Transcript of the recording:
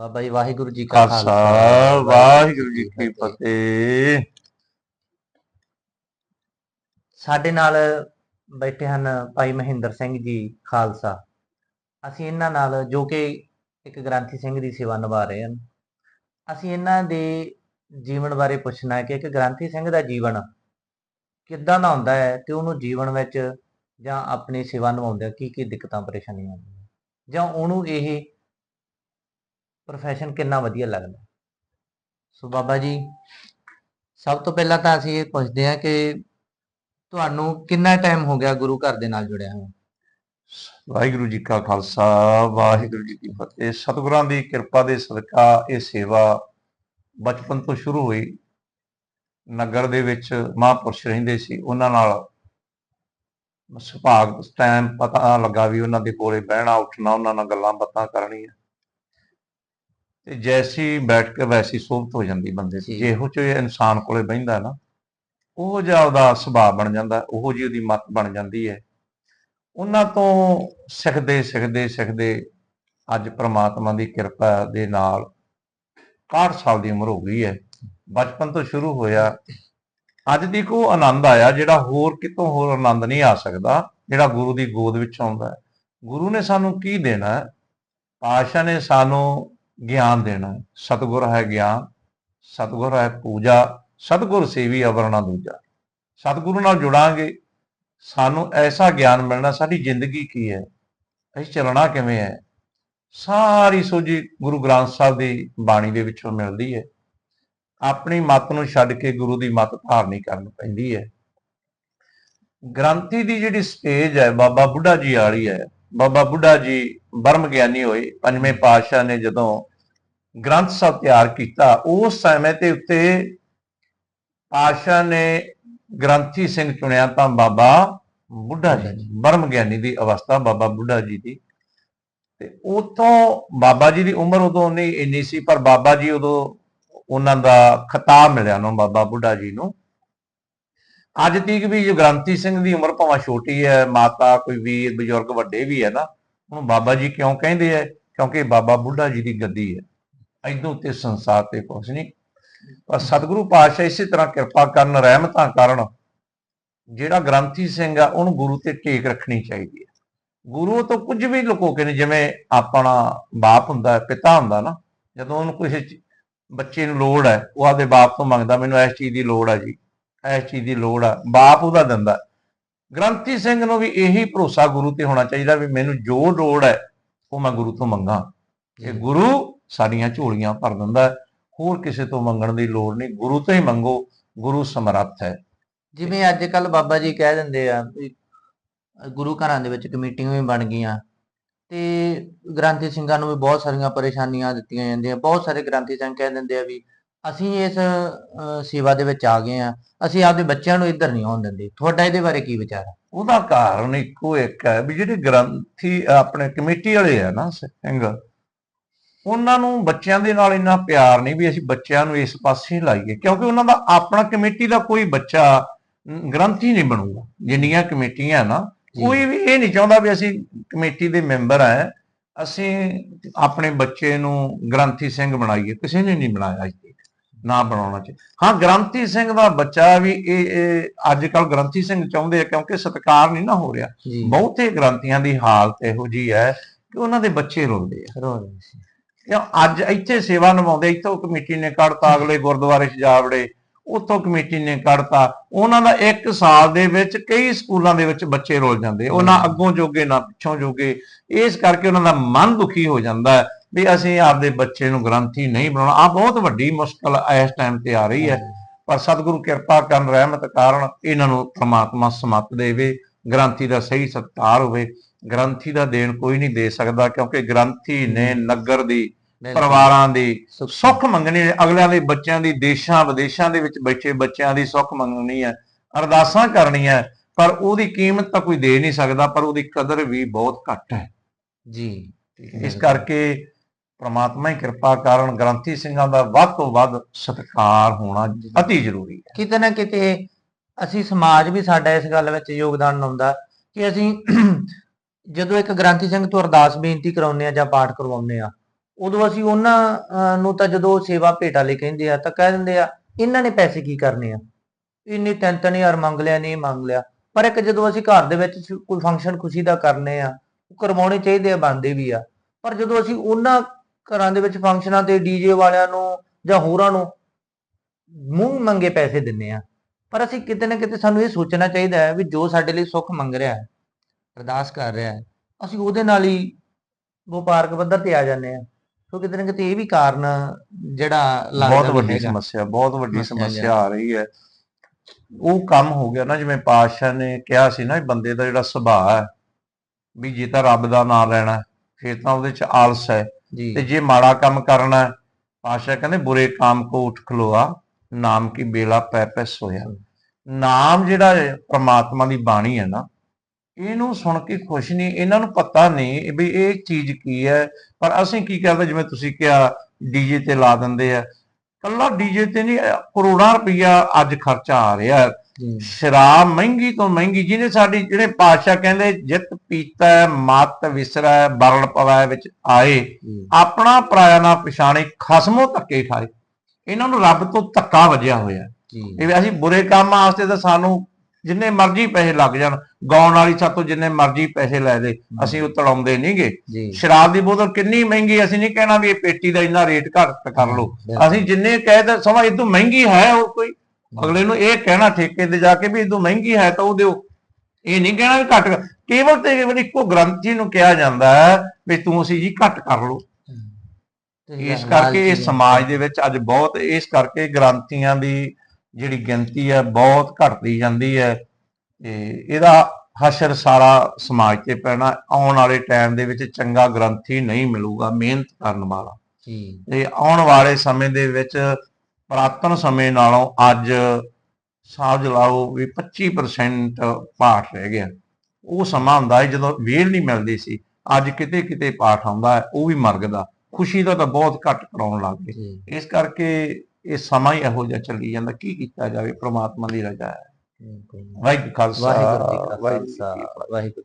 ਬਾਬਾ ਜੀ ਵਾਹਿਗੁਰੂ ਜੀ ਕਾ ਖਾਲਸਾ ਵਾਹਿਗੁਰੂ ਜੀ ਕੀ ਫਤਿਹ। ਸਾਡੇ ਨਾਲ ਬੈਠੇ ਹਨ ਭਾਈ ਮਹਿੰਦਰ ਸਿੰਘ ਜੀ ਖਾਲਸਾ। ਅਸੀਂ ਇਹਨਾਂ ਨਾਲ ਜੋ ਕਿ ਇੱਕ ਗ੍ਰੰਥੀ ਸਿੰਘ ਦੀ ਸੇਵਾ ਨਿਭਾ ਰਹੇ ਹਨ। ਅਸੀਂ ਇਹਨਾਂ ਦੇ ਜੀਵਨ ਬਾਰੇ ਪੁੱਛਣਾ ਹੈ ਕਿ ਇੱਕ ਗ੍ਰੰਥੀ ਸਿੰਘ ਦਾ ਜੀਵਨ ਕਿੱਦਾਂ ਦਾ ਹੁੰਦਾ ਹੈ ਤੇ ਉਹਨੂੰ ਜੀਵਨ ਵਿੱਚ ਜਾਂ ਆਪਣੀ ਸੇਵਾ ਨਿਭਾਉਂਦਿਆਂ ਕੀ ਕੀ ਦਿੱਕਤਾਂ ਪਰੇਸ਼ਾਨੀਆਂ ਆਉਂਦੀਆਂ ਜਾਂ ਉਹਨੂੰ ਇਹ ਪ੍ਰੋਫੈਸ਼ਨ ਕਿੰਨਾ ਵਧੀਆ ਲੱਗਦਾ। ਸੋ ਬਾਬਾ ਜੀ, ਸਭ ਤੋਂ ਪਹਿਲਾਂ ਤਾਂ ਅਸੀਂ ਇਹ ਪੁੱਛਦੇ ਹਾਂ ਕਿ ਤੁਹਾਨੂੰ ਕਿੰਨਾ ਟਾਈਮ ਹੋ ਗਿਆ ਗੁਰੂ ਘਰ ਦੇ ਨਾਲ ਜੁੜਿਆ ਹੋਇਆ? ਵਾਹਿਗੁਰੂ ਜੀ ਕਾ ਖਾਲਸਾ, ਵਾਹਿਗੁਰੂ ਜੀ ਕੀ ਫਤਿਹ। ਸਤਿਗੁਰਾਂ ਦੀ ਕਿਰਪਾ ਦੇ ਸਦਕਾ ਇਹ ਸੇਵਾ ਬਚਪਨ ਤੋਂ ਸ਼ੁਰੂ ਹੋਈ। ਨਗਰ ਦੇ ਵਿੱਚ ਮਹਾਂਪੁਰਸ਼ ਰਹਿੰਦੇ ਸੀ, ਉਹਨਾਂ ਨਾਲ ਸੁਭਾਗ ਟਾਈਮ ਪਤਾ ਲੱਗਾ ਵੀ ਉਹਨਾਂ ਦੇ ਕੋਲੇ ਬਹਿਣਾ, ਉੱਠਣਾ, ਉਹਨਾਂ ਨਾਲ ਗੱਲਾਂ ਬਾਤਾਂ ਕਰਨੀਆਂ। ਤੇ ਜੈਸੀ ਬੈਠ ਕੇ ਵੈਸੀ ਸੋਭਤ ਹੋ ਜਾਂਦੀ ਬੰਦੇ ਦੀ। ਜੀ। ਜਿਹੋ ਜਿਹੇ ਇਨਸਾਨ ਕੋਲੇ ਬਹਿੰਦਾ ਨਾ ਉਹ ਜਿਹਾ ਉਹਦਾ ਸੁਭਾਅ ਬਣ ਜਾਂਦਾ ਉਹੋ ਜਿਹੀ ਉਹਦੀ ਮੱਤ ਬਣ ਜਾਂਦੀ ਹੈ। ਉਹਨਾਂ ਤੋਂ ਸਿੱਖਦੇ ਸਿੱਖਦੇ ਸਿੱਖਦੇ ਅੱਜ ਪ੍ਰਮਾਤਮਾ ਦੀ ਕਿਰਪਾ ਦੇ ਨਾਲ 61 ਸਾਲ ਦੀ ਉਮਰ ਹੋ ਗਈ ਹੈ। ਬਚਪਨ ਤੋਂ ਸ਼ੁਰੂ ਹੋਇਆ। ਅੱਜ ਦੀ ਕੋ ਆਨੰਦ ਆਇਆ ਜਿਹੜਾ ਹੋਰ ਕਿਤੋਂ ਹੋਰ ਆਨੰਦ ਨਹੀਂ ਆ ਸਕਦਾ ਜਿਹੜਾ ਗੁਰੂ ਦੀ ਗੋਦ ਵਿੱਚ ਆਉਂਦਾ ਹੈ। ਗੁਰੂ ਨੇ ਸਾਨੂੰ ਕੀ ਦੇਣਾ? ਪਾਸ਼ਾ ਨੇ ਸਾਨੂੰ ਗਿਆਨ ਦੇਣਾ। ਹੈ ਸਤਿਗੁਰ ਹੈ ਗਿਆਨ, ਸਤਿਗੁਰ ਹੈ ਪੂਜਾ, ਸਤਿਗੁਰ ਸੇਵੀ ਅਵਰਣਾ ਦੂਜਾ। ਸਤਿਗੁਰੂ ਨਾਲ ਜੁੜਾਂਗੇ, ਸਾਨੂੰ ਐਸਾ ਗਿਆਨ ਮਿਲਣਾ ਸਾਡੀ ਜ਼ਿੰਦਗੀ ਕੀ ਹੈ, ਅਸੀਂ ਚੱਲਣਾ ਕਿਵੇਂ ਹੈ। ਸਾਰੀ ਸੋਝੀ ਗੁਰੂ ਗ੍ਰੰਥ ਸਾਹਿਬ ਦੀ ਬਾਣੀ ਦੇ ਵਿੱਚੋਂ ਮਿਲਦੀ ਹੈ। ਆਪਣੀ ਮੱਤ ਨੂੰ ਛੱਡ ਕੇ ਗੁਰੂ ਦੀ ਮਤ ਧਾਰਨੀ ਕਰਨੀ ਪੈਂਦੀ ਹੈ। ਗ੍ਰੰਥੀ ਦੀ ਜਿਹੜੀ ਸਟੇਜ ਹੈ, ਬਾਬਾ ਬੁੱਢਾ ਜੀ ਵਾਲੀ ਹੈ। ਬਾਬਾ ਬੁੱਢਾ ਜੀ ਬਰਮ ਗਿਆਨੀ ਹੋਏ, ਪੰਜਵੇਂ ਪਾਤਸ਼ਾਹ ਨੇ ਜਦੋਂ ਗ੍ਰੰਥ ਸਾਹਿਬ ਤਿਆਰ ਕੀਤਾ, ਉਸ ਸਮੇਂ ਤੇ ਉੱਤੇ ਪਾਤਸ਼ਾਹ ਨੇ ਗ੍ਰੰਥੀ ਸਿੰਘ ਚੁਣਿਆ ਤਾਂ ਬਾਬਾ ਬੁੱਢਾ ਜੀ ਬਰਮ ਗਿਆਨੀ ਦੀ ਅਵਸਥਾ ਬਾਬਾ ਬੁੱਢਾ ਜੀ ਦੀ। ਤੇ ਉਤੋਂ ਬਾਬਾ ਜੀ ਦੀ ਉਮਰ ਉਦੋਂ ਨਹੀਂ ਇੰਨੀ ਸੀ, ਪਰ ਬਾਬਾ ਜੀ ਉਦੋਂ ਉਹਨਾਂ ਦਾ ਖਿਤਾਬ ਮਿਲਿਆ ਨੂੰ ਬਾਬਾ ਬੁੱਢਾ ਜੀ ਨੂੰ। ਅੱਜ ਤੀਕ ਵੀ ਜੋ ਗ੍ਰੰਥੀ ਸਿੰਘ ਦੀ ਉਮਰ ਭਾਵੇਂ ਛੋਟੀ ਹੈ, ਮਾਤਾ ਕੋਈ ਵੀਰ, ਬਜ਼ੁਰਗ ਵੱਡੇ ਵੀ ਹੈ ਨਾ, ਉਹਨੂੰ ਬਾਬਾ ਜੀ ਕਿਉਂ ਕਹਿੰਦੇ ਆ ਕਿਉਂਕਿ ਬਾਬਾ ਬੁੱਢਾ ਜੀ ਦੀ ਗੱਦੀ ਹੈ। ਐਦੋਂ ਉੱਤੇ ਸੰਸਾਰ ਤੇ ਕੁਛ ਨਹੀਂ। ਪਰ ਸਤਿਗੁਰੂ ਪਾਤਸ਼ਾਹ ਇਸੇ ਤਰ੍ਹਾਂ ਕਿਰਪਾ ਕਰਨ, ਰਹਿਮਤਾਂ ਕਰਨ, ਜਿਹੜਾ ਗ੍ਰੰਥੀ ਸਿੰਘ ਆ, ਉਹਨੂੰ ਗੁਰੂ ਤੇ ਟੇਕ ਰੱਖਣੀ ਚਾਹੀਦੀ ਹੈ ਗੁਰੂ ਤੋਂ ਕੁਝ ਵੀ ਲੁਕੋ ਕੇ ਨਹੀਂ, ਜਿਵੇਂ ਆਪਣਾ ਬਾਪ ਹੁੰਦਾ, ਪਿਤਾ ਹੁੰਦਾ ਨਾ, ਜਦੋਂ ਉਹਨੂੰ ਕਿਸੇ ਬੱਚੇ ਨੂੰ ਲੋੜ ਹੈ ਉਹ ਆਪਦੇ ਬਾਪ ਤੋਂ ਮੰਗਦਾ, ਮੈਨੂੰ ਇਸ ਚੀਜ਼ ਦੀ ਲੋੜ ਹੈ ਜੀ, ਇਸ ਚੀਜ਼ ਦੀ ਲੋੜ ਆ। ਬਾਪ ਉਹਦਾ ਦਿੰਦਾ। ਗ੍ਰੰਥੀ ਸਿੰਘ ਨੂੰ ਵੀ ਇਹੀ ਭਰੋਸਾ ਗੁਰੂ ਤੇ ਹੋਣਾ ਚਾਹੀਦਾ ਵੀ ਮੈਨੂੰ ਜੋ ਲੋੜ ਹੈ ਉਹ ਮੈਂ ਗੁਰੂ ਤੋਂ ਮੰਗਾ। ਜੇ ਗੁਰੂ ਸਾਡੀਆਂ ਝੋਲੀਆਂ ਭਰ ਦਿੰਦਾ ਹੋਰ ਕਿਸੇ ਤੋਂ ਮੰਗਣ ਦੀ ਲੋੜ ਨਹੀਂ। ਗੁਰੂ ਤੋਂ ਹੀ ਮੰਗੋ, ਗੁਰੂ ਸਮਰੱਥ ਹੈ। ਜਿਵੇਂ ਅੱਜ ਕੱਲ ਬਾਬਾ ਜੀ ਕਹਿ ਦਿੰਦੇ ਆ ਗੁਰੂ ਘਰਾਂ ਦੇ ਵਿੱਚ ਕਮੇਟੀਆਂ ਵੀ ਬਣ ਗਈਆਂ ਤੇ ਗ੍ਰੰਥੀ ਸਿੰਘਾਂ ਨੂੰ ਵੀ ਬਹੁਤ ਸਾਰੀਆਂ ਪਰੇਸ਼ਾਨੀਆਂ ਦਿੱਤੀਆਂ ਜਾਂਦੀਆਂ। ਬਹੁਤ ਸਾਰੇ ਗ੍ਰੰਥੀ ਸਿੰਘ ਕਹਿ ਦਿੰਦੇ ਆ ਵੀ ਅਸੀਂ ਇਸ ਸੇਵਾ ਦੇ ਵਿੱਚ ਆ ਗਏ ਆ ਅਸੀਂ ਆਪਦੇ ਬੱਚਿਆਂ ਨੂੰ ਇੱਧਰ ਨਹੀਂ ਆਉਣ ਦਿੰਦੇ। ਤੁਹਾਡਾ ਇਹਦੇ ਬਾਰੇ ਕੀ ਵਿਚਾਰ ਹੈ? ਉਹਦਾ ਕਾਰਨ ਇੱਕੋ ਇੱਕ ਹੈ ਵੀ ਜਿਹੜੇ ਗ੍ਰੰਥੀ ਆਪਣੇ ਕਮੇਟੀ ਵਾਲੇ ਆ ਨਾ ਸਿੰਘ। ਉਹਨਾਂ ਨੂੰ ਬੱਚਿਆਂ ਦੇ ਨਾਲ ਇੰਨਾ ਪਿਆਰ ਨਹੀਂ ਵੀ ਅਸੀਂ ਬੱਚਿਆਂ ਨੂੰ ਇਸ ਪਾਸੇ ਲਾਈਏ ਕਿਉਂਕਿ ਉਹਨਾਂ ਦਾ ਆਪਣਾ ਕਮੇਟੀ ਦਾ ਕੋਈ ਬੱਚਾ ਗ੍ਰੰਥੀ ਨਹੀਂ ਬਣੂਗਾ ਜਿੰਨੀਆਂ ਕਮੇਟੀਆਂ ਨਾ। ਕੋਈ ਵੀ ਇਹ ਨਹੀਂ ਚਾਹੁੰਦਾ ਵੀ ਅਸੀਂ ਕਮੇਟੀ ਦੇ ਮੈਂਬਰ ਆ ਅਸੀਂ ਆਪਣੇ ਬੱਚੇ ਨੂੰ ਗ੍ਰੰਥੀ ਸਿੰਘ ਬਣਾਈਏ ਕਿਸੇ ਨੇ ਨਹੀਂ ਬਣਾਇਆ ਅੱਜ ਤੱਕ ਨਾ ਬਣਾਉਣਾ ਚਾਹੀਦਾ ਹਾਂ ਗ੍ਰੰਥੀ ਸਿੰਘ ਦਾ ਬੱਚਾ ਵੀ ਇਹ ਅੱਜ ਕੱਲ ਗ੍ਰੰਥੀ ਸਿੰਘ ਚਾਹੁੰਦੇ ਆ ਕਿਉਂਕਿ ਸਤਿਕਾਰ ਨਹੀਂ ਨਾ ਹੋ ਰਿਹਾ ਬਹੁਤੇ ਗ੍ਰੰਥੀਆਂ ਦੀ ਹਾਲਤ ਇਹੋ ਜੀ ਹੈ ਕਿ ਉਹਨਾਂ ਦੇ ਬੱਚੇ ਰੋਂਦੇ ਆ। ਰੋ ਰਹੇ ਸੀ ਕਿਉਂ ਅੱਜ ਇੱਥੇ ਸੇਵਾ ਨਿਭਾਉਂਦੇ ਇੱਥੋਂ ਕਮੇਟੀ ਨੇ ਕੱਢਤਾ ਅਗਲੇ ਗੁਰਦੁਆਰੇ 'ਚ ਜਾ ਵੜੇ ਉੱਥੋਂ ਕਮੇਟੀ ਨੇ ਕੱਢਤਾ। ਉਹਨਾਂ ਦਾ ਇੱਕ ਸਾਲ ਦੇ ਵਿੱਚ ਕਈ ਸਕੂਲਾਂ ਦੇ ਵਿੱਚ ਬੱਚੇ ਰੋਲ ਜਾਂਦੇ। ਉਹ ਨਾ ਅੱਗੋਂ ਜੋਗੇ ਨਾ ਪਿੱਛੋਂ ਜੋਗੇ। ਇਸ ਕਰਕੇ ਉਹਨਾਂ ਦਾ ਮਨ ਦੁਖੀ ਹੋ ਜਾਂਦਾ ਹੈ ਵੀ ਅਸੀਂ ਆਪਦੇ ਬੱਚੇ ਨੂੰ ਗ੍ਰੰਥੀ ਨਹੀਂ ਬਣਾਉਣਾ। ਆ ਬਹੁਤ ਵੱਡੀ ਮੁਸ਼ਕਲ ਇਸ ਟਾਈਮ ਤੇ ਆ ਰਹੀ ਹੈ। ਪਰ ਸਤਿਗੁਰੂ ਕਿਰਪਾ ਕਰਨ ਰਹਿਮਤ ਕਾਰਨ ਇਹਨਾਂ ਨੂੰ ਪ੍ਰਮਾਤਮਾ ਸਮਤ ਦੇਵੇ। ਗ੍ਰੰਥੀ ਦਾ ਸਹੀ ਸਤਕਾਰ ਹੋਵੇ। ਗ੍ਰੰਥੀ ਦਾ ਦੇਣ ਕੋਈ ਨਹੀਂ ਦੇ ਸਕਦਾ ਕਿਉਂਕਿ ਗ੍ਰੰਥੀ ਨੇ ਨਗਰ ਦੀ। ਪਰਿਵਾਰਾਂ ਦੀ ਸੁੱਖ- ਮੰਗਣੀ ਹੈ। ਅਗਲਿਆਂ ਦੇ ਬੱਚਿਆਂ ਦੀ ਦੇਸ਼ਾਂ ਵਿਦੇਸ਼ਾਂ ਦੇ ਵਿੱਚ ਬੈਠੇ ਬੱਚਿਆਂ ਦੀ ਸੁੱਖ ਮੰਗਣੀ ਹੈ ਅਰਦਾਸਾਂ ਕਰਨੀਆਂ ਪਰ ਉਹਦੀ ਕੀਮਤ ਤਾਂ ਕੋਈ ਦੇ ਨਹੀਂ ਸਕਦਾ ਪਰ ਉਹਦੀ ਕਦਰ ਵੀ ਬਹੁਤ ਘੱਟ ਹੈ। ਜੀ ਇਸ ਕਰਕੇ ਪ੍ਰਮਾਤਮਾ ਹੀ ਕਿਰਪਾ ਕਰਨ ਗ੍ਰੰਥੀ ਸਿੰਘਾਂ ਦਾ ਵੱਧ ਤੋਂ ਵੱਧ ਸਤਿਕਾਰ ਹੋਣਾ ਅਤੀ ਜ਼ਰੂਰੀ ਹੈ। ਕਿਤੇ ਨਾ ਕਿਤੇ ਅਸੀਂ ਸਮਾਜ ਵੀ ਸਾਡਾ ਇਸ ਗੱਲ ਵਿੱਚ ਯੋਗਦਾਨ ਲਾਉਂਦਾ ਕਿ ਅਸੀਂ ਜਦੋਂ ਇੱਕ ਗ੍ਰੰਥੀ ਸਿੰਘ ਤੋਂ ਅਰਦਾਸ ਬੇਨਤੀ ਕਰਾਉਂਦੇ ਆ ਜਾਂ ਪਾਠ ਕਰਵਾਉਂਦੇ ਆ ਉਦੋਂ ਅਸੀਂ ਉਹਨਾਂ ਅਹ, ਨੂੰ ਤਾਂ ਜਦੋਂ ਸੇਵਾ ਭੇਟਾ ਲਈ ਕਹਿੰਦੇ ਆ ਤਾਂ ਕਹਿ ਦਿੰਦੇ ਆ ਇਹਨਾਂ ਨੇ ਪੈਸੇ ਕੀ ਕਰਨੇ ਆ? ਇੰਨੀ ਤਿੰਨ ਤਿੰਨ ਹਜ਼ਾਰ ਮੰਗ ਲਿਆ ਨਹੀਂ ਮੰਗ ਲਿਆ। ਪਰ ਇੱਕ ਜਦੋਂ ਅਸੀਂ ਘਰ ਦੇ ਵਿੱਚ ਕੋਈ ਫੰਕਸ਼ਨ ਖੁਸ਼ੀ ਦਾ ਕਰਨੇ ਆ ਉਹ ਕਰਵਾਉਣੇ ਚਾਹੀਦੇ ਆ ਬੰਦੇ ਵੀ ਆ। ਪਰ ਜਦੋਂ ਅਸੀਂ ਉਹਨਾਂ ਘਰਾਂ ਦੇ ਵਿੱਚ ਫੰਕਸ਼ਨਾਂ ਤੇ ਡੀਜੇ ਵਾਲਿਆਂ ਨੂੰ ਜਾਂ ਹੋਰਾਂ ਨੂੰ ਮੂੰਹ ਮੰਗੇ ਪੈਸੇ ਦਿੰਨੇ ਆ ਪਰ ਅਸੀਂ ਕਿਤੇ ਨਾ ਕਿਤੇ ਸਾਨੂੰ ਇਹ ਸੋਚਣਾ ਚਾਹੀਦਾ ਹੈ ਵੀ ਜੋ ਸਾਡੇ ਲਈ ਸੁੱਖ ਮੰਗ ਰਿਹਾ ਹੈ ਅਰਦਾਸ ਕਰ ਰਿਹਾ ਹੈ ਅਸੀਂ ਉਹਦੇ ਨਾਲ ਹੀ ਵਪਾਰਕ ਪੱਧਰ ਤੇ ਆ ਜਾਂਦੇ ਆ ਸੋ ਕਿਤੇ ਨਾ ਕਿਤੇ ਇਹ ਵੀ ਕਾਰਨ ਜਿਹੜਾ ਲੱਗਦਾ ਬਹੁਤ ਵੱਡੀ। ਸਮੱਸਿਆ ਬਹੁਤ ਵੱਡੀ ਸਮੱਸਿਆ ਆ ਰਹੀ ਹੈ। ਉਹ ਕੰਮ ਹੋ ਗਿਆ ਨਾ ਜਿਵੇਂ ਪਾਤਸ਼ਾਹ ਨੇ ਕਿਹਾ ਸੀ ਨਾ ਬੰਦੇ ਦਾ ਜਿਹੜਾ ਸੁਭਾਅ ਹੈ ਵੀ ਜੇ ਤਾਂ ਰੱਬ ਦਾ ਨਾਮ ਲੈਣਾ ਫਿਰ ਤਾਂ ਉਹਦੇ ਚ ਆਲਸ ਹੈ। ਤੇ ਜੇ ਮਾੜਾ ਕੰਮ ਕਰਨਾ ਪਾਤਸ਼ਾਹ ਕਹਿੰਦੇ ਬੁਰੇ ਕਾਮ ਕੋ ਉਠ ਖਲੋਆ ਨਾਮ ਕੀ ਬੇਲਾ ਪੈ ਪੈ ਸੋਇਆ। ਨਾਮ ਜਿਹੜਾ ਪ੍ਰਮਾਤਮਾ ਦੀ ਬਾਣੀ ਹੈ ਨਾ ਇਹਨੂੰ ਸੁਣ ਕੇ ਖੁਸ਼ ਨਹੀਂ ਇਹਨਾਂ ਨੂੰ ਪਤਾ ਨਹੀਂ ਵੀ ਇਹ ਚੀਜ਼ ਕੀ ਹੈ। ਪਰ ਅਸੀਂ ਕੀ ਕਰਦੇ ਜਿਵੇਂ ਤੁਸੀਂ ਕਿਹਾ ਡੀਜੇ ਤੇ ਲਾ ਦਿੰਦੇ ਆ। ਕੱਲਾ ਡੀਜੇ ਤੇ ਨਹੀਂ ਕਰੋੜਾਂ ਰੁਪਈਆ ਅੱਜ ਖਰਚਾ ਆ ਰਿਹਾ। ਸ਼ਰਾਬ ਮਹਿੰਗੀ ਤੋਂ ਮਹਿੰਗੀ ਜਿਹਨੇ ਸਾਡੀ ਜਿਹੜੇ ਪਾਤਸ਼ਾਹ ਕਹਿੰਦੇ ਜਿਤ ਪੀਤਾ ਮਤ ਵਿਸਰੈ ਬਰਲ ਪਵੈ ਵਿੱਚ ਆਏ। ਆਪਣਾ ਪਰਾਇਆ ਨਾ ਪਛਾਣੇ ਖਸਮੋਂ ਧੱਕੇ ਖਾਏ। ਇਹਨਾਂ ਨੂੰ ਰੱਬ ਤੋਂ ਧੱਕਾ ਵੱਜਿਆ ਹੋਇਆ। ਇਹ ਅਸੀਂ ਬੁਰੇ ਕੰਮ ਵਾਸਤੇ ਤਾਂ ਸਾਨੂੰ ਜਿੰਨੇ ਮਰਜ਼ੀ ਪੈਸੇ ਲੱਗ ਜਾਣ ਗਾਉਣ ਵਾਲੀ ਸਾਤੋਂ ਜਿੰਨੇ ਮਰਜ਼ੀ ਪੈਸੇ ਲੈ ਦੇ ਅਸੀਂ ਉਹ ਤੜਾਉਂਦੇ ਨਹੀਂਗੇ ਸ਼ਰਾਬ ਦੀ ਬੋਤਲ ਕਿੰਨੀ ਮਹਿੰਗੀ ਅਸੀਂ ਨਹੀਂ ਕਹਿਣਾ ਵੀ ਇਹ ਪੇਟੀ ਦਾ ਇੰਨਾ ਰੇਟ ਘੱਟ ਕਰ ਲਓ। ਅਸੀਂ ਜਿੰਨੇ ਕਹਿ ਸਮਾਂ ਇਦੋਂ ਮਹਿੰਗੀ ਹੈ ਉਹ ਕੋਈ? ਅਗਲੇ ਨੂੰ ਇਹ ਕਹਿਣਾ ਠੇਕੇ ਤੇ ਜਾ ਕੇ ਵੀ ਇਦੋਂ ਮਹਿੰਗੀ ਹੈ ਤਾਂ ਉਹ ਦਿਓ। ਇਹ ਨਹੀਂ ਕਹਿਣਾ ਵੀ ਘੱਟ ਕੇਵਲ ਤੇ ਕੇਵਲ ਇੱਕੋ ਗ੍ਰੰਥੀ ਨੂੰ ਕਿਹਾ ਜਾਂਦਾ ਹੈ ਵੀ ਤੂੰ ਅਸੀਂ ਜੀ ਘੱਟ ਕਰ ਲਓ। ਇਸ ਕਰਕੇ ਇਹ ਸਮਾਜ ਦੇ ਵਿੱਚ ਅੱਜ ਬਹੁਤ ਇਸ ਕਰਕੇ ਗ੍ਰੰਥੀਆਂ ਦੀ ਜਿਹੜੀ ਗਿਣਤੀ ਹੈ ਬਹੁਤ ਘਟਦੀ ਜਾਂਦੀ ਹੈ ਤੇ ਇਹਦਾ ਹਸ਼ਰ ਸਾਰਾ ਸਮਾਜ ਤੇ ਪੈਣਾ ਆਉਣ ਵਾਲੇ ਟਾਈਮ ਦੇ ਵਿੱਚ ਚੰਗਾ ਗ੍ਰੰਥੀ ਨਹੀਂ ਮਿਲੂਗਾ ਮਿਹਨਤ ਕਰਨ ਵਾਲਾ। ਤੇ ਆਉਣ ਵਾਲੇ ਸਮੇਂ ਦੇ ਵਿੱਚ ਪੁਰਾਤਨ ਸਮੇਂ ਨਾਲੋਂ ਅੱਜ ਸਮਝ ਲਾਓ ਵੀ 25% ਪਾਠ ਰਹਿ ਗਿਆ। ਉਹ ਸਮਾਂ ਹੁੰਦਾ ਹੈ ਜਦੋਂ ਵੇਲ ਨਹੀਂ ਮਿਲਦੀ ਸੀ ਅੱਜ ਕਿਤੇ ਕਿਤੇ ਪਾਠ ਆਉਂਦਾ ਹੈ ਉਹ ਵੀ ਮਰਗ ਦਾ। ਖੁਸ਼ੀ ਦਾ ਤਾਂ ਬਹੁਤ ਘੱਟ ਕਰਾਉਣ ਲੱਗ ਗਏ। ਇਸ ਕਰਕੇ ਇਹ ਸਮਾਂ ਹੀ ਇਹੋ ਜਿਹਾ ਚੱਲੀ ਜਾਂਦਾ ਕੀ ਕੀਤਾ ਜਾਵੇ ਪ੍ਰਮਾਤਮਾ ਦੀ ਰਜ਼ਾ ਹੈ। ਵਾਹਿਗੁਰੂ ਖਾਲਸਾ ਵਾਹਿਗੁਰੂ ਜੀ ਕਾ ਖਾਲਸਾ ਵਾਹਿਗੁਰੂ